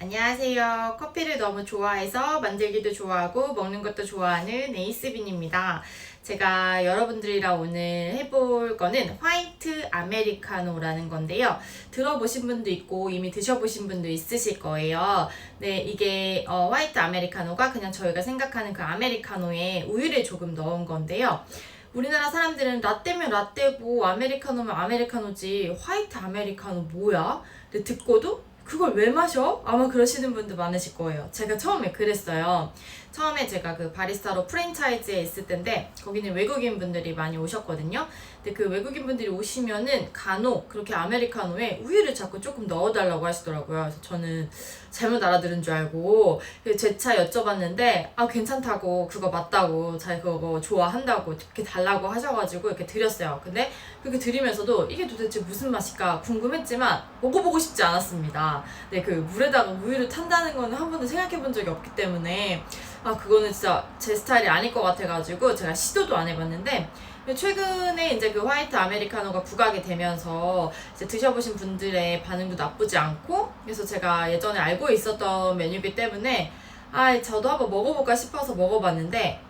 안녕하세요. 커피를 너무 좋아해서 만들기도 좋아하고 먹는 것도 좋아하는 에이스빈입니다. 제가 여러분들이랑 오늘 해볼 거는 화이트 아메리카노라는 건데요. 들어보신 분도 있고 이미 드셔보신 분도 있으실 거예요. 네, 이게 어, 화이트 아메리카노가 그냥 저희가 생각하는 그 아메리카노에 우유를 조금 넣은 건데요. 우리나라 사람들은 라떼면 라떼고 아메리카노면 아메리카노지 화이트 아메리카노 뭐야? 듣고도 그걸 왜 마셔? 아마 그러시는 분들 많으실 거예요. 제가 처음에 그랬어요. 처음에 제가 그 바리스타로 프랜차이즈에 있을 때인데 거기는 외국인 분들이 많이 오셨거든요. 근데 그 외국인 분들이 오시면은 간혹 그렇게 아메리카노에 우유를 자꾸 조금 넣어달라고 하시더라고요. 그래서 저는 잘못 알아들은 줄 알고 제 차 여쭤봤는데 아 괜찮다고 그거 맞다고 자기 그거 좋아한다고 이렇게 달라고 하셔가지고 이렇게 드렸어요. 근데 그렇게 드리면서도 이게 도대체 무슨 맛일까 궁금했지만 먹어보고 싶지 않았습니다. 네, 그 물에다가 우유를 탄다는 거는 한 번도 생각해 본 적이 없기 때문에 아 그거는 진짜 제 스타일이 아닐 것 같아가지고 제가 시도도 안 해봤는데 최근에 이제 그 화이트 아메리카노가 부각이 되면서 이제 드셔보신 분들의 반응도 나쁘지 않고 그래서 제가 예전에 알고 있었던 메뉴이기 때문에 아 저도 한번 먹어볼까 싶어서 먹어봤는데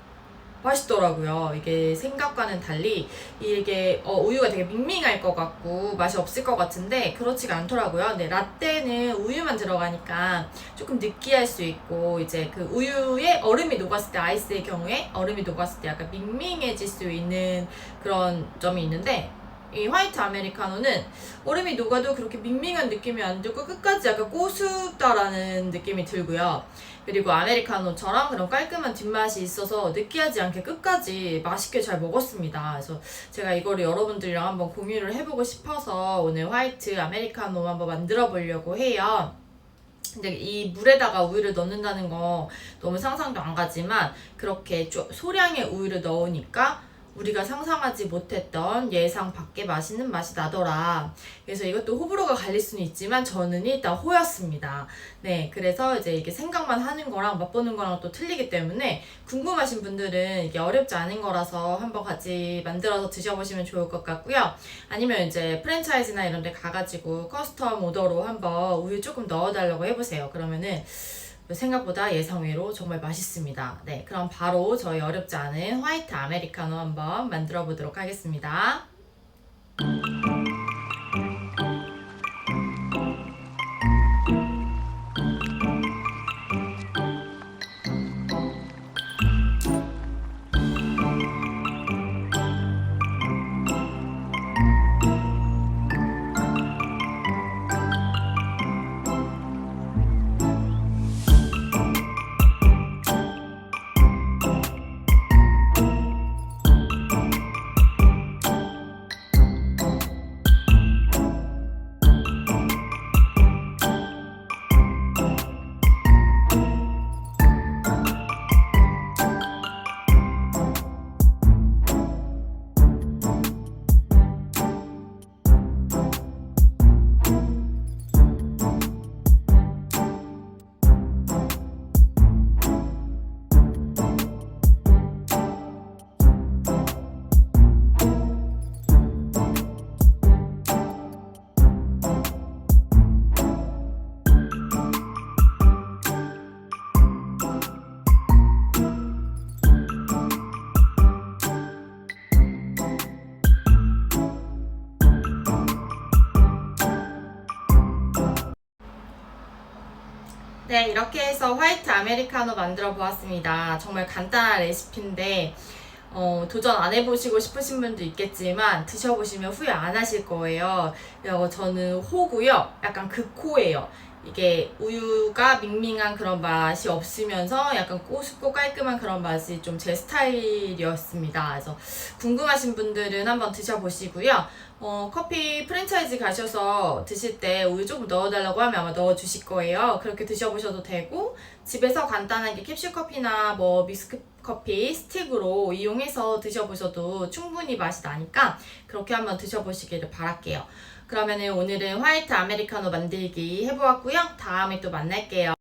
맛있더라고요. 이게 생각과는 달리 이게 어, 우유가 되게 밍밍할 것 같고 맛이 없을 것 같은데 그렇지가 않더라고요. 근데 라떼는 우유만 들어가니까 조금 느끼할 수 있고 이제 그 우유에 얼음이 녹았을 때 아이스의 경우에 얼음이 녹았을 때 약간 밍밍해질 수 있는 그런 점이 있는데 이 화이트 아메리카노는 얼음이 녹아도 그렇게 밍밍한 느낌이 안 들고 끝까지 약간 고수다라는 느낌이 들고요. 그리고 아메리카노처럼 그런 깔끔한 뒷맛이 있어서 느끼하지 않게 끝까지 맛있게 잘 먹었습니다. 그래서 제가 이거를 여러분들이랑 한번 공유를 해보고 싶어서 오늘 화이트 아메리카노 한번 만들어 보려고 해요. 근데 이 물에다가 우유를 넣는다는 거 너무 상상도 안 가지만 그렇게 좀 소량의 우유를 넣으니까 우리가 상상하지 못했던 예상 밖의 맛있는 맛이 나더라. 그래서 이것도 호불호가 갈릴 수는 있지만 저는 일단 호였습니다. 네, 그래서 이제 이게 생각만 하는 거랑 맛보는 거랑 또 틀리기 때문에 궁금하신 분들은 이게 어렵지 않은 거라서 한번 같이 만들어서 드셔보시면 좋을 것 같고요. 아니면 이제 프랜차이즈나 이런 데 가가지고 커스텀 오더로 한번 우유 조금 넣어달라고 해보세요. 그러면은 생각보다 예상외로 정말 맛있습니다. 네, 그럼 바로 저희 어렵지 않은 화이트 아메리카노 한번 만들어 보도록 하겠습니다. 네, 이렇게 해서 화이트 아메리카노 만들어 보았습니다. 정말 간단한 레시피인데, 어, 도전 안 해보시고 싶으신 분도 있겠지만, 드셔보시면 후회 안 하실 거예요. 저는 호고요. 약간 극호예요. 이게 우유가 밍밍한 그런 맛이 없으면서 약간 꼬숩고 깔끔한 그런 맛이 좀 제 스타일이었습니다. 그래서 궁금하신 분들은 한번 드셔보시고요. 어, 커피 프랜차이즈 가셔서 드실 때 우유 조금 넣어달라고 하면 아마 넣어주실 거예요. 그렇게 드셔보셔도 되고, 집에서 간단하게 캡슐 커피나 뭐 미스크 커피 스틱으로 이용해서 드셔보셔도 충분히 맛이 나니까 그렇게 한번 드셔보시기를 바랄게요. 그러면은 오늘은 화이트 아메리카노 만들기 해보았고요. 다음에 또 만날게요.